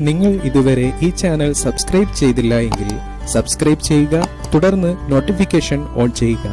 നിങ്ങൾ ഇതുവരെ ഈ ചാനൽ സബ്സ്ക്രൈബ് ചെയ്തില്ല എങ്കിൽ സബ്സ്ക്രൈബ് ചെയ്യുക തുടർന്ന് നോട്ടിഫിക്കേഷൻ ഓൺ ചെയ്യുക.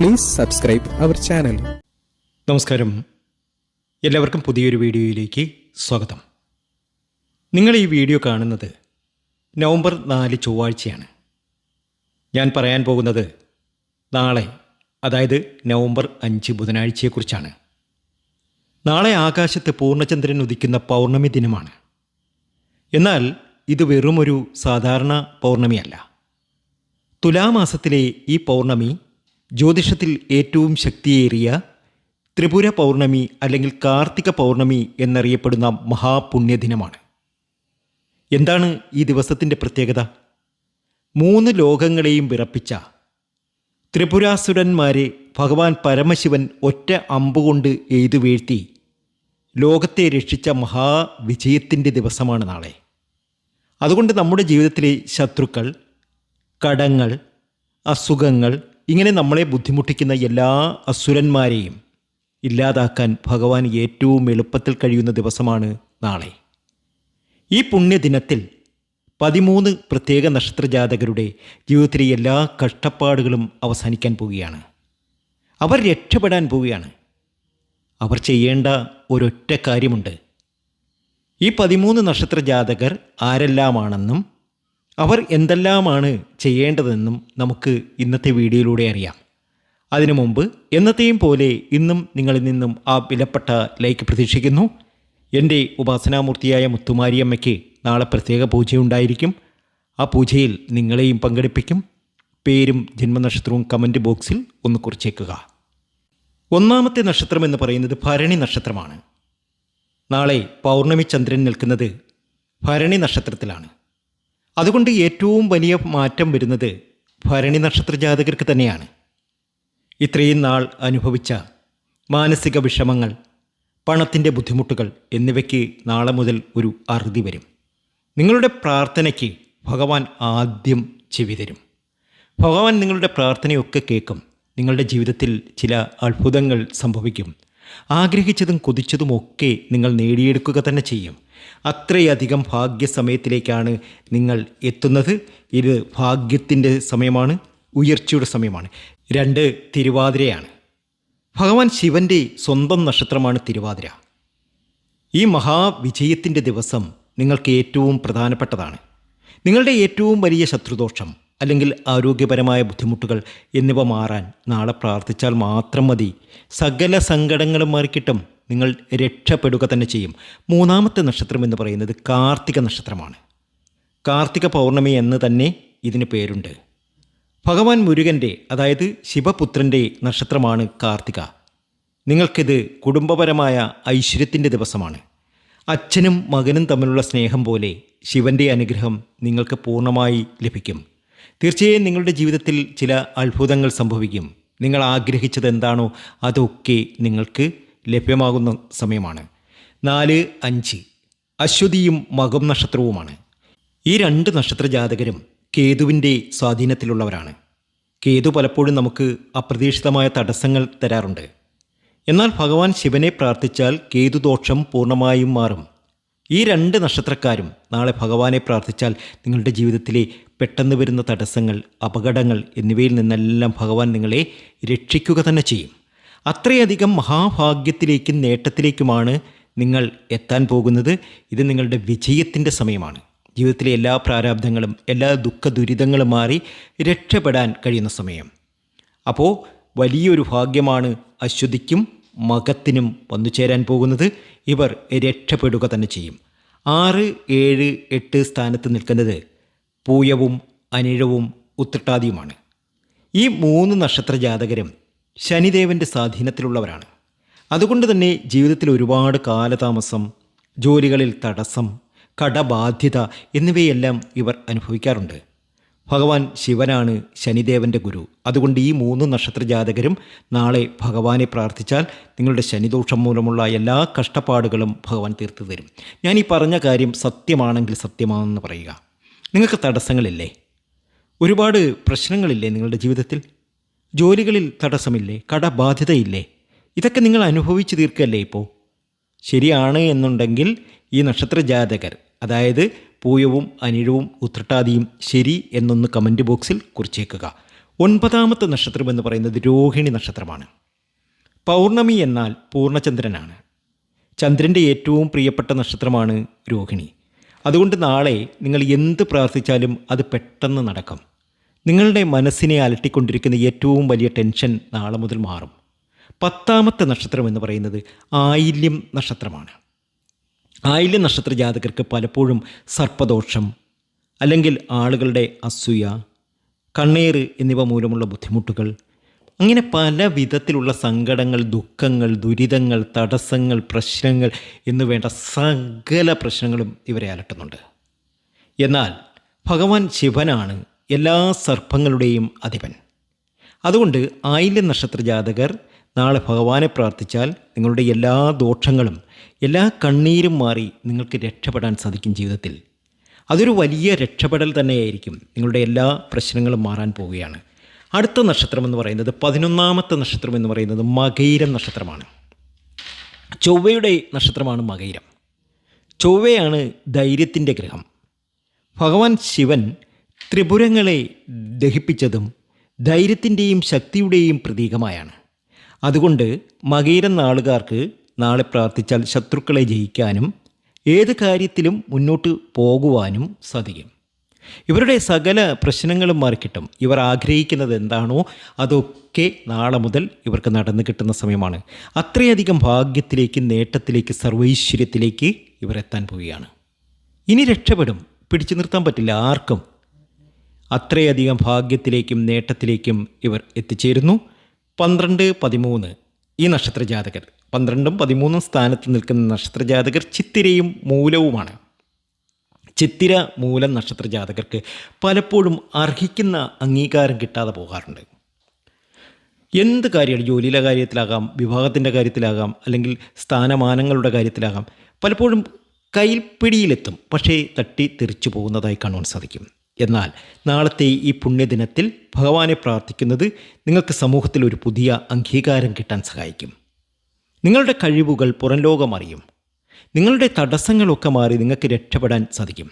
പ്ലീസ് സബ്സ്ക്രൈബ് അവർ ചാനൽ നമസ്കാരം. എല്ലാവർക്കും പുതിയൊരു വീഡിയോയിലേക്ക് സ്വാഗതം. നിങ്ങൾ ഈ വീഡിയോ കാണുന്നത് നവംബർ നാല് ചൊവ്വാഴ്ചയാണ്. ഞാൻ പറയാൻ പോകുന്നത് നാളെ അതായത് നവംബർ അഞ്ച് ബുധനാഴ്ചയെക്കുറിച്ചാണ്. നാളെ ആകാശത്ത് പൂർണചന്ദ്രൻ ഉദിക്കുന്ന പൗർണമി ദിനമാണ്. എന്നാൽ ഇത് വെറുമൊരു സാധാരണ പൗർണമിയല്ല. തുലാമാസത്തിലെ ഈ പൗർണമി ജ്യോതിഷത്തിൽ ഏറ്റവും ശക്തിയേറിയ ത്രിപുര പൗർണമി അല്ലെങ്കിൽ കാർത്തിക പൗർണമി എന്നറിയപ്പെടുന്ന മഹാപുണ്യദിനമാണ്. എന്താണ് ഈ ദിവസത്തിന്റെ പ്രത്യേകത? മൂന്ന് ലോകങ്ങളെയും വിറപ്പിച്ച ത്രിപുരാസുരന്മാരെ ഭഗവാൻ പരമശിവൻ ഒറ്റ അമ്പുകൊണ്ട് എയ്തു വീഴ്ത്തി. ലോകത്തെ രക്ഷിച്ച മഹാവിജയത്തിന്റെ ദിവസമാണ് നാളെ. അതുകൊണ്ട് നമ്മുടെ ജീവിതത്തിലെ ശത്രുക്കൾ കടങ്ങൾ അസുഖങ്ങൾ ഇങ്ങനെ നമ്മളെ ബുദ്ധിമുട്ടിക്കുന്ന എല്ലാ അസുരന്മാരെയും ഇല്ലാതാക്കാൻ ഭഗവാൻ ഏറ്റവും എളുപ്പത്തിൽ കഴിയുന്ന ദിവസമാണ് നാളെ. ഈ പുണ്യദിനത്തിൽ പതിമൂന്ന് പ്രത്യേക നക്ഷത്രജാതകരുടെ ജീവിതത്തിലെ എല്ലാ കഷ്ടപ്പാടുകളും അവസാനിക്കാൻ പോവുകയാണ്. അവർ രക്ഷപ്പെടാൻ പോവുകയാണ്. അവർ ചെയ്യേണ്ട ഒരൊറ്റ കാര്യമുണ്ട്. ഈ പതിമൂന്ന് നക്ഷത്ര ജാതകർ ആരെല്ലാമാണെന്നും അവർ എന്തെല്ലാമാണ് ചെയ്യേണ്ടതെന്നും നമുക്ക് ഇന്നത്തെ വീഡിയോയിലൂടെ അറിയാം. അതിനു മുമ്പ് എന്നത്തെയും പോലെ ഇന്നും നിങ്ങളിൽ നിന്നും ആ വിലപ്പെട്ട ലൈക്ക് പ്രതീക്ഷിക്കുന്നു. എന്റെ ഉപാസനാമൂർത്തിയായ മുത്തുമാരിയമ്മയ്ക്ക് നാളെ പ്രത്യേക പൂജയുണ്ടായിരിക്കും. ആ പൂജയിൽ നിങ്ങളെയും പങ്കെടുപ്പിക്കും. പേരും ജന്മനക്ഷത്രവും കമന്റ് ബോക്സിൽ ഒന്ന് കുറിച്ചേക്കുക. ഒന്നാമത്തെ നക്ഷത്രം എന്ന് പറയുന്നത് ഭരണി നക്ഷത്രമാണ്. നാളെ പൗർണമി ചന്ദ്രൻ നിൽക്കുന്നത് ഭരണി നക്ഷത്രത്തിലാണ്. അതുകൊണ്ട് ഏറ്റവും വലിയ മാറ്റം വരുന്നത് ഭരണി നക്ഷത്ര ജാതകർക്ക് തന്നെയാണ്. ഇത്രയും നാൾ അനുഭവിച്ച മാനസിക വിഷമങ്ങൾ പണത്തിന്റെ ബുദ്ധിമുട്ടുകൾ എന്നിവയ്ക്ക് നാളെ മുതൽ ഒരു അറുതി വരും. നിങ്ങളുടെ പ്രാർത്ഥനയ്ക്ക് ഭഗവാൻ ആദ്യം ചെവി തരും. ഭഗവാൻ നിങ്ങളുടെ പ്രാർത്ഥനയൊക്കെ കേൾക്കും. നിങ്ങളുടെ ജീവിതത്തിൽ ചില അത്ഭുതങ്ങൾ സംഭവിക്കും. ആഗ്രഹിച്ചതും കൊതിച്ചതുമൊക്കെ നിങ്ങൾ നേടിയെടുക്കുക തന്നെ ചെയ്യും. അത്രയധികം ഭാഗ്യസമയത്തിലേക്കാണ് നിങ്ങൾ എത്തുന്നത്. ഇത് ഭാഗ്യത്തിന്റെ സമയമാണ് ഉയർച്ചയുടെ സമയമാണ്. രണ്ട് തിരുവാതിരയാണ്. ഭഗവാൻ ശിവന്റെ സ്വന്തം നക്ഷത്രമാണ് തിരുവാതിര. ഈ മഹാവിജയത്തിന്റെ ദിവസം നിങ്ങൾക്ക് ഏറ്റവും പ്രധാനപ്പെട്ടതാണ്. നിങ്ങളുടെ ഏറ്റവും വലിയ ശത്രുദോഷം അല്ലെങ്കിൽ ആരോഗ്യപരമായ ബുദ്ധിമുട്ടുകൾ എന്നിവ മാറാൻ നാളെ പ്രാർത്ഥിച്ചാൽ മാത്രം മതി. സകല സങ്കടങ്ങളും മാറിക്കിട്ടും നിങ്ങൾ രക്ഷപ്പെടുക തന്നെ ചെയ്യും. മൂന്നാമത്തെ നക്ഷത്രം എന്ന് പറയുന്നത് കാർത്തിക നക്ഷത്രമാണ്. കാർത്തിക പൗർണമി എന്ന് തന്നെ ഇതിന് പേരുണ്ട്. ഭഗവാൻ മുരുകന്റെ അതായത് ശിവപുത്രന്റെ നക്ഷത്രമാണ് കാർത്തിക. നിങ്ങൾക്കിത് കുടുംബപരമായ ഐശ്വര്യത്തിന്റെ ദിവസമാണ്. അച്ഛനും മകനും തമ്മിലുള്ള സ്നേഹം പോലെ ശിവന്റെ അനുഗ്രഹം നിങ്ങൾക്ക് പൂർണമായി ലഭിക്കും. തീർച്ചയായും നിങ്ങളുടെ ജീവിതത്തിൽ ചില അത്ഭുതങ്ങൾ സംഭവിക്കും. നിങ്ങൾ ആഗ്രഹിച്ചത് എന്താണോ അതൊക്കെ നിങ്ങൾക്ക് ലഭ്യമാകുന്ന സമയമാണ്. നാല് അഞ്ച്. അശ്വതിയും മകം നക്ഷത്രവുമാണ്. ഈ രണ്ട് നക്ഷത്ര ജാതകരും കേതുവിന്റെ സ്വാധീനത്തിലുള്ളവരാണ്. കേതു പലപ്പോഴും നമുക്ക് അപ്രതീക്ഷിതമായ തടസ്സങ്ങൾ തരാറുണ്ട്. എന്നാൽ ഭഗവാൻ ശിവനെ പ്രാർത്ഥിച്ചാൽ കേതുദോഷം പൂർണമായും മാറും. ഈ രണ്ട് നക്ഷത്രക്കാരും നാളെ ഭഗവാനെ പ്രാർത്ഥിച്ചാൽ നിങ്ങളുടെ ജീവിതത്തിലെ പെട്ടെന്ന് വരുന്ന തടസ്സങ്ങൾ അപകടങ്ങൾ എന്നിവയിൽ നിന്നെല്ലാം ഭഗവാൻ നിങ്ങളെ രക്ഷിക്കുക തന്നെ ചെയ്യും. അത്രയധികം മഹാഭാഗ്യത്തിലേക്കും നേട്ടത്തിലേക്കുമാണ് നിങ്ങൾ എത്താൻ പോകുന്നത്. ഇത് നിങ്ങളുടെ വിജയത്തിന്റെ സമയമാണ്. ജീവിതത്തിലെ എല്ലാ പ്രാരാബ്ധങ്ങളും എല്ലാ ദുഃഖ ദുരിതങ്ങളും മാറി രക്ഷപ്പെടാൻ കഴിയുന്ന സമയം. അപ്പോൾ വലിയൊരു ഭാഗ്യമാണ് അശ്വതിക്കും മകത്തിനും വന്നു ചേരാൻ പോകുന്നത്. ഇവർ രക്ഷപ്പെടുക തന്നെ ചെയ്യും. ആറ് ഏഴ് എട്ട് സ്ഥാനത്ത് നിൽക്കുന്നത് പൂയവും അനിഴവും ഉത്രട്ടാദിയുമാണ് ഈ മൂന്ന് നക്ഷത്ര ജാതകരും ശനിദേവന്റെ സ്വാധീനത്തിലുള്ളവരാണ്. അതുകൊണ്ട് തന്നെ ജീവിതത്തിൽ ഒരുപാട് കാലതാമസം ജോലികളിൽ തടസ്സം കടബാധ്യത എന്നിവയെല്ലാം ഇവർ അനുഭവിക്കാറുണ്ട്. ഭഗവാൻ ശിവനാണ് ശനിദേവന്റെ ഗുരു. അതുകൊണ്ട് ഈ മൂന്ന് നക്ഷത്ര ജാതകരും നാളെ ഭഗവാനെ പ്രാർത്ഥിച്ചാൽ നിങ്ങളുടെ ശനിദോഷം മൂലമുള്ള എല്ലാ കഷ്ടപ്പാടുകളും ഭഗവാൻ തീർത്തു തരും. ഞാൻ ഈ പറഞ്ഞ കാര്യം സത്യമാണെങ്കിൽ സത്യമാണെന്ന് പറയുക. നിങ്ങൾക്ക് തടസ്സങ്ങളില്ലേ? ഒരുപാട് പ്രശ്നങ്ങളില്ലേ നിങ്ങളുടെ ജീവിതത്തിൽ? ജോലികളിൽ തടസ്സമില്ലേ? കടബാധ്യതയില്ലേ? ഇതൊക്കെ നിങ്ങൾ അനുഭവിച്ചു തീർക്കല്ലേ ഇപ്പോൾ ശരിയാണ് എന്നുണ്ടെങ്കിൽ ഈ നക്ഷത്ര ജാതകർ അതായത് പൂയവും അനിഴവും ഉത്രട്ടാതിയും ശരി എന്നൊന്ന് കമന്റ് ബോക്സിൽ കുറിച്ചേക്കുക. ഒൻപതാമത്തെ നക്ഷത്രം എന്ന് പറയുന്നത് രോഹിണി നക്ഷത്രമാണ്. പൗർണമി എന്നാൽ പൂർണചന്ദ്രനാണ് ചന്ദ്രന്റെ ഏറ്റവും പ്രിയപ്പെട്ട നക്ഷത്രമാണ് രോഹിണി. അതുകൊണ്ട് നാളെ നിങ്ങൾ എന്ത് പ്രാർത്ഥിച്ചാലും അത് പെട്ടെന്ന് നടക്കും. നിങ്ങളുടെ മനസ്സിനെ അലട്ടിക്കൊണ്ടിരിക്കുന്ന ഏറ്റവും വലിയ ടെൻഷൻ നാളെ മുതൽ മാറും. പത്താമത്തെ നക്ഷത്രം എന്ന് പറയുന്നത് ആയില്യം നക്ഷത്രമാണ്. ആയില്യം നക്ഷത്ര ജാതകർക്ക് പലപ്പോഴും സർപ്പദോഷം അല്ലെങ്കിൽ ആളുകളുടെ അസൂയ കണ്ണീർ എന്നിവ മൂലമുള്ള ബുദ്ധിമുട്ടുകൾ. അങ്ങനെ പല വിധത്തിലുള്ള സങ്കടങ്ങൾ ദുഃഖങ്ങൾ ദുരിതങ്ങൾ തടസ്സങ്ങൾ പ്രശ്നങ്ങൾ എന്നു വേണ്ട സകല പ്രശ്നങ്ങളും ഇവരെ അലട്ടുന്നുണ്ട്. എന്നാൽ ഭഗവാൻ ശിവനാണ് എല്ലാ സർപ്പങ്ങളുടെയും അധിപൻ. അതുകൊണ്ട് ആയില്യ നക്ഷത്ര ജാതകർ നാളെ ഭഗവാനെ പ്രാർത്ഥിച്ചാൽ നിങ്ങളുടെ എല്ലാ ദോഷങ്ങളും എല്ലാ കണ്ണീരും മാറി നിങ്ങൾക്ക് രക്ഷപ്പെടാൻ സാധിക്കും ജീവിതത്തിൽ. അതൊരു വലിയ രക്ഷപ്പെടൽ തന്നെയായിരിക്കും നിങ്ങളുടെ എല്ലാ പ്രശ്നങ്ങളും മാറാൻ പോവുകയാണ്. അടുത്ത നക്ഷത്രം എന്ന് പറയുന്നത് പതിനൊന്നാമത്തെ നക്ഷത്രം എന്ന് പറയുന്നത് മകൈരം നക്ഷത്രമാണ്. ചൊവ്വയുടെ നക്ഷത്രമാണ് മകൈരം. ചൊവ്വയാണ് ധൈര്യത്തിന്റെ ഗ്രഹം. ഭഗവാൻ ശിവൻ ത്രിപുരങ്ങളെ ദഹിപ്പിച്ചതും ധൈര്യത്തിന്റെയും ശക്തിയുടെയും പ്രതീകമായാണ്. അതുകൊണ്ട് മകീരം നാളുകാർക്ക് നാളെ പ്രാർത്ഥിച്ചാൽ ശത്രുക്കളെ ജയിക്കാനും ഏത് കാര്യത്തിലും മുന്നോട്ട് പോകുവാനും സാധിക്കും. ഇവരുടെ സകല പ്രശ്നങ്ങളും മാറിക്കിട്ടും ഇവർ ആഗ്രഹിക്കുന്നത് എന്താണോ അതൊക്കെ നാളെ മുതൽ ഇവർക്ക് നടന്നു കിട്ടുന്ന സമയമാണ്. അത്രയധികം ഭാഗ്യത്തിലേക്ക് നേട്ടത്തിലേക്ക് സർവൈശ്വര്യത്തിലേക്ക് ഇവരെത്താൻ പോവുകയാണ്. ഇനി രക്ഷപ്പെടും പിടിച്ചു നിർത്താൻ പറ്റില്ല ആർക്കും. അത്രയധികം ഭാഗ്യത്തിലേക്കും നേട്ടത്തിലേക്കും ഇവർ എത്തിച്ചേരുന്നു. പന്ത്രണ്ട് പതിമൂന്ന് ഈ നക്ഷത്ര ജാതകർ പന്ത്രണ്ടും പതിമൂന്നും സ്ഥാനത്ത് നിൽക്കുന്ന നക്ഷത്ര ജാതകർ ചിത്തിരയും മൂലവുമാണ്. ചിത്തിര മൂലം നക്ഷത്ര ജാതകർക്ക് പലപ്പോഴും അർഹിക്കുന്ന അംഗീകാരം കിട്ടാതെ പോകാറുണ്ട്. എന്ത് കാര്യമാണ് ജോലിയിലെ കാര്യത്തിലാകാം വിവാഹത്തിന്റെ കാര്യത്തിലാകാം അല്ലെങ്കിൽ സ്ഥാനമാനങ്ങളുടെ കാര്യത്തിലാകാം പലപ്പോഴും കയ്യിൽ പിടിയിലെത്തും പക്ഷേ തട്ടി തെറിച്ചു പോകുന്നതായി കാണുവാൻ സാധിക്കും. എന്നാൽ നാളത്തെ ഈ പുണ്യദിനത്തിൽ ഭഗവാനെ പ്രാർത്ഥിക്കുന്നത് നിങ്ങൾക്ക് സമൂഹത്തിൽ ഒരു പുതിയ അംഗീകാരം കിട്ടാൻ സഹായിക്കും. നിങ്ങളുടെ കഴിവുകൾ പുറം ലോകമറിയും നിങ്ങളുടെ തടസ്സങ്ങളൊക്കെ മാറി നിങ്ങൾക്ക് രക്ഷപ്പെടാൻ സാധിക്കും.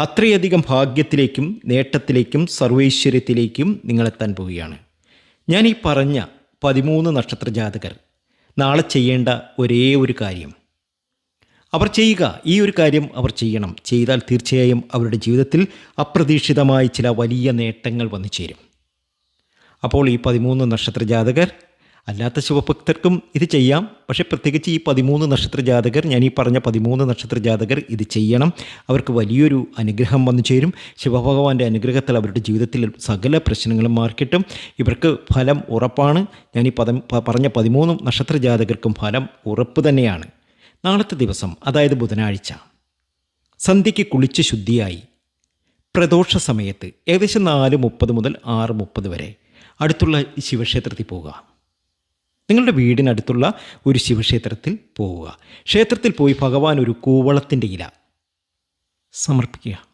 അത്രയധികം ഭാഗ്യത്തിലേക്കും നേട്ടത്തിലേക്കും സർവൈശ്വര്യത്തിലേക്കും നിങ്ങളെത്താൻ പോവുകയാണ്. ഞാൻ ഈ പറഞ്ഞ പതിമൂന്ന് നക്ഷത്ര ജാതകർ നാളെ ചെയ്യേണ്ട ഒരേ ഒരു കാര്യം. അവർ ചെയ്യുക. ഈ ഒരു കാര്യം അവർ ചെയ്യണം. ചെയ്താൽ തീർച്ചയായും അവരുടെ ജീവിതത്തിൽ അപ്രതീക്ഷിതമായി ചില വലിയ നേട്ടങ്ങൾ വന്നു ചേരും. അപ്പോൾ ഈ പതിമൂന്ന് നക്ഷത്ര ജാതകർ അല്ലാത്ത ശിവഭക്തർക്കും ഇത് ചെയ്യാം. പക്ഷേ പ്രത്യേകിച്ച് ഈ പതിമൂന്ന് നക്ഷത്ര ജാതകർ ഞാൻ ഈ പറഞ്ഞ പതിമൂന്ന് നക്ഷത്ര ജാതകർ ഇത് ചെയ്യണം. അവർക്ക് വലിയൊരു അനുഗ്രഹം വന്നു ചേരും. ശിവഭഗവാന്റെ അനുഗ്രഹത്തിൽ അവരുടെ ജീവിതത്തിൽ സകല പ്രശ്നങ്ങളും മാർക്കിട്ടും ഇവർക്ക് ഫലം ഉറപ്പാണ്. ഞാൻ ഈ പദം പറഞ്ഞ പതിമൂന്ന് നക്ഷത്ര ജാതകർക്കും ഫലം ഉറപ്പ് തന്നെയാണ്. നാളത്തെ ദിവസം അതായത് ബുധനാഴ്ച. സന്ധ്യയ്ക്ക് കുളിച്ച് ശുദ്ധിയായി. പ്രദോഷ സമയത്ത് ഏകദേശം നാല് മുപ്പത് മുതൽ ആറ് മുപ്പത് വരെ അടുത്തുള്ള ശിവക്ഷേത്രത്തിൽ പോവുക. നിങ്ങളുടെ വീടിനടുത്തുള്ള ഒരു ശിവക്ഷേത്രത്തിൽ പോവുക. ക്ഷേത്രത്തിൽ പോയി ഭഗവാൻ ഒരു കൂവളത്തിന്റെ ഇല സമർപ്പിക്കുക.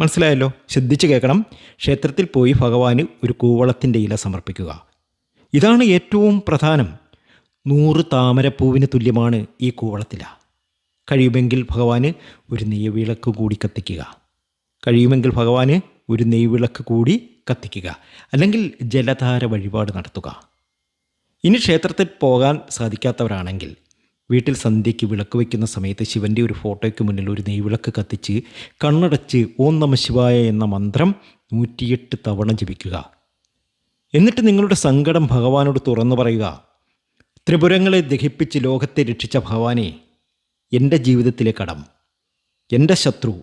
മനസ്സിലായല്ലോ? ശ്രദ്ധിച്ച് കേൾക്കണം. ക്ഷേത്രത്തിൽ പോയി ഭഗവാന് ഒരു കൂവളത്തിന്റെ ഇല സമർപ്പിക്കുക. ഇതാണ് ഏറ്റവും പ്രധാനം. നൂറ് താമരപ്പൂവിന് തുല്യമാണ് ഈ കൂവളത്തില. കഴിയുമെങ്കിൽ ഭഗവാന് ഒരു നെയ്വിളക്ക് കൂടി കത്തിക്കുക. കഴിയുമെങ്കിൽ ഭഗവാന് ഒരു നെയ്വിളക്ക് കൂടി കത്തിക്കുക. അല്ലെങ്കിൽ ജലധാര വഴിപാട് നടത്തുക. ഇനി ക്ഷേത്രത്തിൽ പോകാൻ സാധിക്കാത്തവരാണെങ്കിൽ വീട്ടിൽ സന്ധ്യയ്ക്ക് വിളക്ക് വയ്ക്കുന്ന സമയത്ത് ശിവന്റെ ഒരു ഫോട്ടോയ്ക്ക് മുന്നിൽ ഒരു നെയ്വിളക്ക് കത്തിച്ച് കണ്ണടച്ച് ഓം നമ ശിവായ എന്ന മന്ത്രം നൂറ്റിയെട്ട് തവണ ജപിക്കുക. എന്നിട്ട് നിങ്ങളുടെ സങ്കടം ഭഗവാനോട് തുറന്നു പറയുക. ത്രിപുരങ്ങളെ ദഹിപ്പിച്ച് ലോകത്തെ രക്ഷിച്ച ഭഗവാനെ എന്റെ ജീവിതത്തിലെ കടം എന്റെ ശത്രു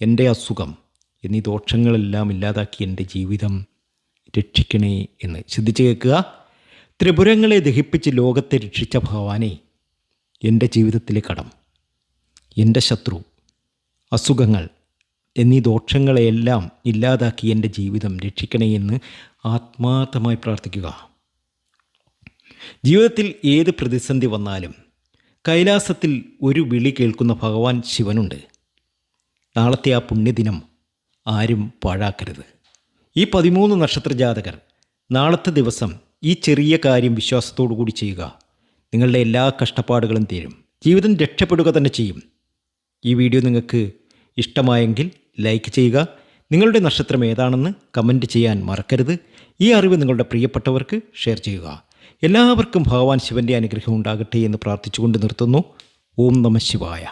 എന്റെ അസുഖം എന്നീ ദോഷങ്ങളെല്ലാം ഇല്ലാതാക്കി എന്റെ ജീവിതം രക്ഷിക്കണേ എന്ന് ചിന്തിച്ച് കേൾക്കുക. ത്രിപുരങ്ങളെ ദഹിപ്പിച്ച് ലോകത്തെ രക്ഷിച്ച ഭഗവാനെ എന്റെ ജീവിതത്തിലെ കടം എന്റെ ശത്രു അസുഖങ്ങൾ എന്നീ ദോഷങ്ങളെയെല്ലാം ഇല്ലാതാക്കി എന്റെ ജീവിതം രക്ഷിക്കണേ എന്ന് ആത്മാർത്ഥമായി പ്രാർത്ഥിക്കുക. ജീവിതത്തിൽ ഏത് പ്രതിസന്ധി വന്നാലും കൈലാസത്തിൽ ഒരു വിളി കേൾക്കുന്ന ഭഗവാൻ ശിവനുണ്ട്. നാളത്തെ ആ പുണ്യദിനം ആരും പാഴാക്കരുത്. ഈ പതിമൂന്ന് നക്ഷത്ര ജാതകർ നാളത്തെ ദിവസം ഈ ചെറിയ കാര്യം വിശ്വാസത്തോടു കൂടി ചെയ്യുക. നിങ്ങളുടെ എല്ലാ കഷ്ടപ്പാടുകളും തീരും. ജീവിതം രക്ഷപ്പെടുക തന്നെ ചെയ്യും. ഈ വീഡിയോ നിങ്ങൾക്ക് ഇഷ്ടമായെങ്കിൽ ലൈക്ക് ചെയ്യുക. നിങ്ങളുടെ നക്ഷത്രം ഏതാണെന്ന് കമന്റ് ചെയ്യാൻ മറക്കരുത്. ഈ അറിവ് നിങ്ങളുടെ പ്രിയപ്പെട്ടവർക്ക് ഷെയർ ചെയ്യുക. എല്ലാവർക്കും ഭഗവാൻ ശിവന്റെ അനുഗ്രഹം ഉണ്ടാകട്ടെ എന്ന് പ്രാർത്ഥിച്ചുകൊണ്ട് നിർത്തുന്നു. ഓം നമ ശിവായ.